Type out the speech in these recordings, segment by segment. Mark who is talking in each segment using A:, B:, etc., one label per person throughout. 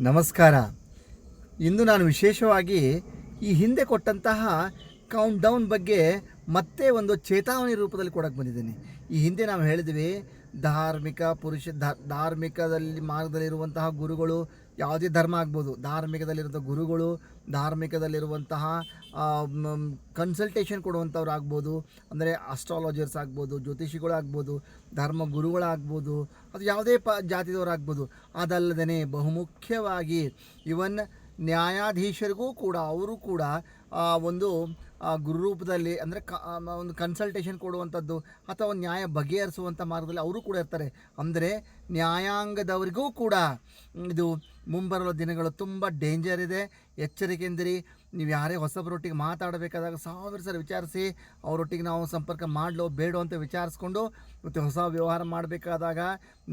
A: ನಮಸ್ಕಾರ. ಇಂದು ನಾನು ವಿಶೇಷವಾಗಿ ಈ ಹಿಂದೆ ಕೊಟ್ಟಂತಹ ಕೌಂಟ್ ಡೌನ್ ಬಗ್ಗೆ ಮತ್ತೆ ಒಂದು ಚೇತಾವಣಿ ರೂಪದಲ್ಲಿ ಕೊಡಕ್ಕೆ ಬಂದಿದ್ದೀನಿ. ಈ ಹಿಂದೆ ನಾವು ಹೇಳಿದ್ವಿ, ಧಾರ್ಮಿಕ ಪುರುಷ ಧಾರ್ಮಿಕದಲ್ಲಿ ಮಾರ್ಗದಲ್ಲಿರುವಂತಹ ಗುರುಗಳು ಯಾವುದೇ ಧರ್ಮ ಆಗ್ಬೋದು. ಧಾರ್ಮಿಕದಲ್ಲಿರುವಂಥ ಗುರುಗಳು, ಧಾರ್ಮಿಕದಲ್ಲಿರುವಂತಹ ಕನ್ಸಲ್ಟೇಷನ್ ಕೊಡುವಂಥವ್ರು ಆಗ್ಬೋದು. ಅಂದರೆ ಅಸ್ಟ್ರಾಲಜರ್ಸ್ ಆಗ್ಬೋದು, ಜ್ಯೋತಿಷಿಗಳು ಆಗ್ಬೋದು, ಧರ್ಮ ಗುರುಗಳಾಗ್ಬೋದು ಅದು ಯಾವುದೇ ಪ ಜಾತಿದವರಾಗ್ಬೋದು ಅದಲ್ಲದೇ ಬಹುಮುಖ್ಯವಾಗಿ ಇವನ್ ನ್ಯಾಯಾಧೀಶರಿಗೂ ಕೂಡ, ಅವರು ಕೂಡ ಒಂದು ಗುರುರೂಪದಲ್ಲಿ ಅಂದರೆ ಕ ಒಂದು ಕನ್ಸಲ್ಟೇಷನ್ ಕೊಡುವಂಥದ್ದು ಅಥವಾ ಒಂದು ನ್ಯಾಯ ಬಗೆಹರಿಸುವಂಥ ಮಾರ್ಗದಲ್ಲಿ ಅವರು ಕೂಡ ಇರ್ತಾರೆ. ಅಂದರೆ ನ್ಯಾಯಾಂಗದವರಿಗೂ ಕೂಡ ಇದು ಮುಂಬರುವ ದಿನಗಳು ತುಂಬ ಡೇಂಜರ್ ಇದೆ. ಎಚ್ಚರಿಕೆಂದಿರಿ ನೀವು ಯಾರೇ ಹೊಸಬರೊಟ್ಟಿಗೆ ಮಾತಾಡಬೇಕಾದಾಗ ಸಾವಿರ ಸಲ ವಿಚಾರಿಸಿ, ಅವರೊಟ್ಟಿಗೆ ನಾವು ಸಂಪರ್ಕ ಮಾಡಲೋ ಬೇಡೋ ಅಂತ ವಿಚಾರಿಸ್ಕೊಂಡು ಮತ್ತು ಹೊಸ ವ್ಯವಹಾರ ಮಾಡಬೇಕಾದಾಗ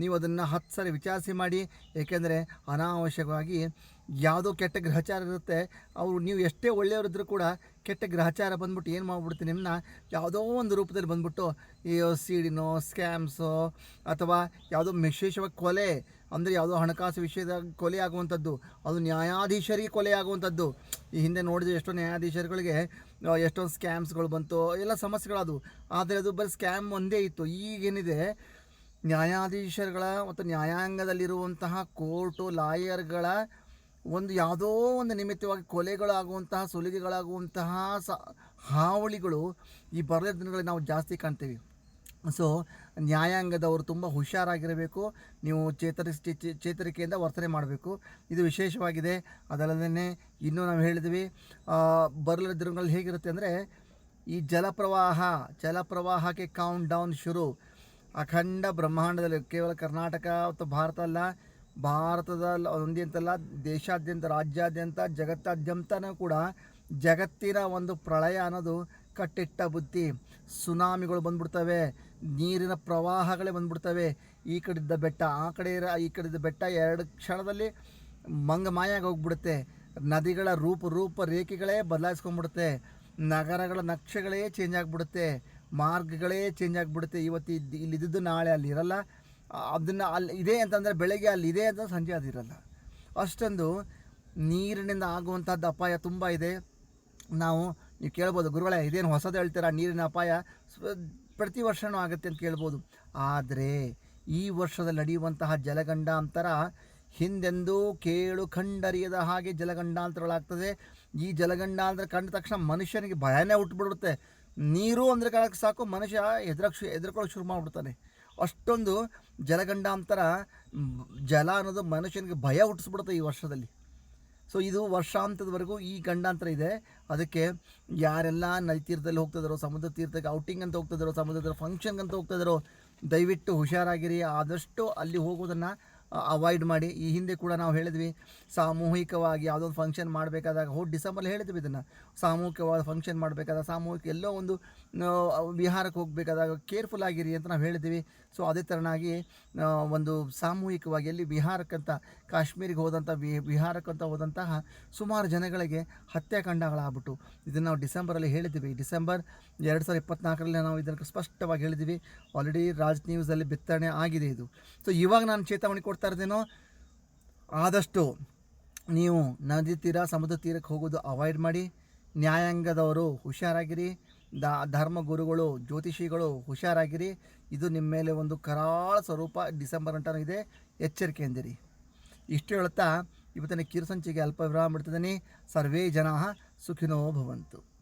A: ನೀವು ಅದನ್ನು ಹತ್ತು ಸರಿ ವಿಚಾರಿಸಿ ಮಾಡಿ. ಏಕೆಂದರೆ ಅನಾವಶ್ಯಕವಾಗಿ ಯಾವುದೋ ಕೆಟ್ಟ ಗ್ರಹಚಾರ ಇರುತ್ತೆ. ಅವರು ನೀವು ಎಷ್ಟೇ ಒಳ್ಳೆಯವರಿದ್ದರೂ ಕೂಡ ಕೆಟ್ಟ ಗ್ರಹಚಾರ ಬಂದ್ಬಿಟ್ಟು ಏನು ಮಾಡ್ಬಿಡ್ತೀನಿ ನಿಮ್ಮನ್ನ ಯಾವುದೋ ಒಂದು ರೂಪದಲ್ಲಿ ಬಂದ್ಬಿಟ್ಟು ಈ ಸೀಡಿನೋ, ಸ್ಕ್ಯಾಮ್ಸೋ ಅಥವಾ ಯಾವುದೋ ವಿಶೇಷವಾಗಿ ಕೊಲೆ, ಅಂದರೆ ಯಾವುದೋ ಹಣಕಾಸು ವಿಷಯದ ಕೊಲೆ ಆಗುವಂಥದ್ದು, ಅದು ನ್ಯಾಯಾಧೀಶರಿಗೆ ಕೊಲೆ ಆಗುವಂಥದ್ದು. ಈ ಹಿಂದೆ ನೋಡಿದ್ರೆ ಎಷ್ಟೋ ನ್ಯಾಯಾಧೀಶರುಗಳಿಗೆ ಎಷ್ಟೊಂದು ಸ್ಕ್ಯಾಮ್ಸ್ಗಳು ಬಂತು, ಎಲ್ಲ ಸಮಸ್ಯೆಗಳದು ಆದರೆ ಅದು ಬರೀ ಸ್ಕ್ಯಾಮ್ ಒಂದೇ ಇತ್ತು. ಈಗೇನಿದೆ, ನ್ಯಾಯಾಧೀಶರುಗಳ ಮತ್ತು ನ್ಯಾಯಾಂಗದಲ್ಲಿರುವಂತಹ ಕೋರ್ಟು, ಲಾಯರ್ಗಳ ಒಂದು ಯಾವುದೋ ಒಂದು ನಿಮಿತ್ತವಾಗಿ ಕೊಲೆಗಳಾಗುವಂತಹ, ಸುಲಿಗೆಗಳಾಗುವಂತಹ ಸ, ಹಾವಳಿಗಳು ಈ ಬರದ ದಿನಗಳಲ್ಲಿ ನಾವು ಜಾಸ್ತಿ ಕಾಣ್ತೀವಿ. ಸೊ ನ್ಯಾಯಾಂಗದವರು ತುಂಬ ಹುಷಾರಾಗಿರಬೇಕು. ನೀವು ಚೇತರಿಸಿ ಚೇತರಿಕೆಯಿಂದ ವರ್ತನೆ ಮಾಡಬೇಕು. ಇದು ವಿಶೇಷವಾಗಿದೆ. ಅದಲ್ಲದೇ ಇನ್ನೂ ನಾವು ಹೇಳಿದ್ವಿ ಬರಲಿರೋ ದಿನಗಳಲ್ಲಿ ಹೇಗಿರುತ್ತೆ ಅಂದರೆ, ಈ ಜಲಪ್ರವಾಹ, ಜಲಪ್ರವಾಹಕ್ಕೆ ಕೌಂಟ್ ಡೌನ್ ಶುರು. ಅಖಂಡ ಬ್ರಹ್ಮಾಂಡದಲ್ಲಿ ಕೇವಲ ಕರ್ನಾಟಕ ಅಥವಾ ಭಾರತ ಅಲ್ಲ ಭಾರತದ ಒಂದೇ ಅಂತಲ್ಲ ದೇಶಾದ್ಯಂತ, ರಾಜ್ಯಾದ್ಯಂತ, ಜಗತ್ತಾದ್ಯಂತನೂ ಕೂಡ ಜಗತ್ತಿನ ಒಂದು ಪ್ರಳಯ ಅನ್ನೋದು ಕಟ್ಟಿಟ್ಟ ಬುದ್ಧಿ. ಸುನಾಮಿಗಳು ಬಂದ್ಬಿಡ್ತವೆ, ನೀರಿನ ಪ್ರವಾಹಗಳೇ ಬಂದ್ಬಿಡ್ತವೆ. ಈ ಕಡೆದ ಬೆಟ್ಟ, ಆ ಕಡೆ ಇರೋ ಈ ಕಡೆದ ಬೆಟ್ಟ ಎರಡು ಕ್ಷಣದಲ್ಲಿ ಮಂಗ ಮಾಯಾಗಿ ಹೋಗ್ಬಿಡುತ್ತೆ. ನದಿಗಳ ರೂಪ ರೂಪ ರೇಖೆಗಳೇ ಬದಲಾಯಿಸ್ಕೊಂಡ್ಬಿಡುತ್ತೆ. ನಗರಗಳ ನಕ್ಷೆಗಳೇ ಚೇಂಜ್ ಆಗಿಬಿಡುತ್ತೆ. ಮಾರ್ಗಗಳೇ ಚೇಂಜ್ ಆಗಿಬಿಡುತ್ತೆ. ಇವತ್ತು ಇಲ್ಲಿದ್ದು ನಾಳೆ ಅಲ್ಲಿ ಇರಲ್ಲ ಅದನ್ನು ಅಲ್ಲಿ ಇದೆ ಅಂತಂದರೆ ಬೆಳಗ್ಗೆ ಅಲ್ಲಿ ಇದೆ ಅಂತ ಸಂಜೆ ಅದಿರಲ್ಲ ಅಷ್ಟೊಂದು ನೀರಿನಿಂದ ಆಗುವಂಥದ್ದು ಅಪಾಯ ತುಂಬ ಇದೆ. ನಾವು, ನೀವು ಕೇಳ್ಬೋದು, ಗುರುಗಳೇ, ಇದೇನು ಹೊಸದು ಹೇಳ್ತೀರಾ? ನೀರಿನ ಅಪಾಯ ಪ್ರತಿ ವರ್ಷವೂ ಆಗುತ್ತೆ ಅಂತ ಕೇಳ್ಬೋದು. ಆದರೆ ಈ ವರ್ಷದಲ್ಲಿ ನಡೆಯುವಂತಹ ಜಲಗಂಡಾಂತರ ಹಿಂದೆಂದೂ ಕೇಳು ಕಂಡರಿಯದ ಹಾಗೆ ಜಲಗಂಡಾಂತರಗಳಾಗ್ತದೆ. ಈ ಜಲಗಂಡಾಂತರ ಕಂಡ ತಕ್ಷಣ ಮನುಷ್ಯನಿಗೆ ಭಯನೇ ಹುಟ್ಟುಬಿಡುತ್ತೆ ನೀರು ಅಂದರೆ ಕಾಲಕ್ಕೆ ಸಾಕು, ಮನುಷ್ಯ ಹೆದರಕ್ಕೆ ಹೆದರ್ಕೊಳ್ಳೋಕೆ ಶುರು ಮಾಡಿಬಿಡ್ತಾನೆ. ಅಷ್ಟೊಂದು ಜಲಗಂಡಾಂತರ ಜಲ ಅನ್ನೋದು ಮನುಷ್ಯನಿಗೆ ಭಯ ಹುಟ್ಟಿಸ್ಬಿಡುತ್ತೆ ಈ ವರ್ಷದಲ್ಲಿ. ಸೊ ಇದು ವರ್ಷಾಂತದವರೆಗೂ ಈ ಗಂಡಾಂತರ ಇದೆ. ಅದಕ್ಕೆ ಯಾರೆಲ್ಲ ನದಿ ತೀರ್ಥದಲ್ಲಿ ಹೋಗ್ತಿದಾರೋ, ಸಮುದ್ರ ತೀರ್ಥಕ್ಕೆ ಔಟಿಂಗ್ ಅಂತ ಹೋಗ್ತಿದ್ರು, ಸಮುದ್ರದ ಫಂಕ್ಷನ್ಗೆ ಅಂತ ಹೋಗ್ತಿದಾರೋ, ದಯವಿಟ್ಟು ಹುಷಾರಾಗಿರಿ. ಆದಷ್ಟು ಅಲ್ಲಿ ಹೋಗೋದನ್ನು ಅವಾಯ್ಡ್ ಮಾಡಿ, ಈ ಹಿಂದೆ ಕೂಡ ನಾವು ಹೇಳಿದ್ವಿ, ಸಾಮೂಹಿಕವಾಗಿ ಯಾವುದೋ ಒಂದು ಫಂಕ್ಷನ್ ಮಾಡಬೇಕಾದಾಗ, ಹೋಗಿ ಡಿಸೆಂಬರ್ಲಿ ಹೇಳಿದ್ವಿ ಇದನ್ನು. ಸಾಮೂಹಿಕವಾದ ಫಂಕ್ಷನ್ ಮಾಡಬೇಕಾದಾಗ ಸಾಮೂಹಿಕ ಎಲ್ಲೋ ಒಂದು ವಿಹಾರಕ್ಕೆ ಹೋಗಬೇಕಾದಾಗ ಕೇರ್ಫುಲ್ ಆಗಿರಿ ಅಂತ ನಾವು ಹೇಳಿದ್ವಿ. ಸೊ ಅದೇ ಥರನಾಗಿ ಒಂದು ಸಾಮೂಹಿಕವಾಗಿ ಎಲ್ಲಿ ವಿಹಾರಕ್ಕಂತ, ಕಾಶ್ಮೀರಿಗೆ ಹೋದಂಥ ವಿ, ವಿಹಾರಕ್ಕಂತ ಹೋದಂತಹ ಸುಮಾರು ಜನಗಳಿಗೆ ಹತ್ಯಾಕಾಂಡಗಳಾಗ್ಬಿಟ್ಟು ಇದನ್ನು ನಾವು ಡಿಸೆಂಬರಲ್ಲಿ ಹೇಳಿದ್ವಿ. ಡಿಸೆಂಬರ್ ಎರಡು ಸಾವಿರದ ಇಪ್ಪತ್ನಾಲ್ಕರಲ್ಲಿ ನಾವು ಇದನ್ನು ಸ್ಪಷ್ಟವಾಗಿ ಹೇಳಿದ್ವಿ. ಆಲ್ರೆಡಿ ರಾಜ್ ನ್ಯೂಸಲ್ಲಿ ಬಿತ್ತರಣೆ ಆಗಿದೆ ಇದು. ಸೊ ಇವಾಗ ನಾನು ಚೇತಾವಣೆ ಕೊಡ್ತಾ ಇರ್ತೀನೋ ಆದಷ್ಟು ನೀವು ನದಿ ತೀರ, ಸಮುದ್ರ ತೀರಕ್ಕೆ ಹೋಗೋದು ಅವಾಯ್ಡ್ ಮಾಡಿ, ನ್ಯಾಯಾಂಗದವರು ಹುಷಾರಾಗಿರಿ, ದ ಧರ್ಮಗುರುಗಳು ಜ್ಯೋತಿಷಿಗಳು ಹುಷಾರಾಗಿರಿ. ಇದು ನಿಮ್ಮ ಮೇಲೆ ಒಂದು ಕರಾಳ ಸ್ವರೂಪ ಡಿಸೆಂಬರ್ ಅಂಟನೂ ಇದೆ. ಎಚ್ಚರಿಕೆ ಎಂದಿರಿ ಇಷ್ಟು ಹೇಳ್ತಾ ಇವತ್ತಿನ ಕಿರುಸಂಚಿಗೆ ಅಲ್ಪ ವಿರಾಮ ಬಿಡ್ತಿದ್ದೀನಿ. ಸರ್ವೇ ಜನ ಸುಖಿನೋ ಭವಂತು.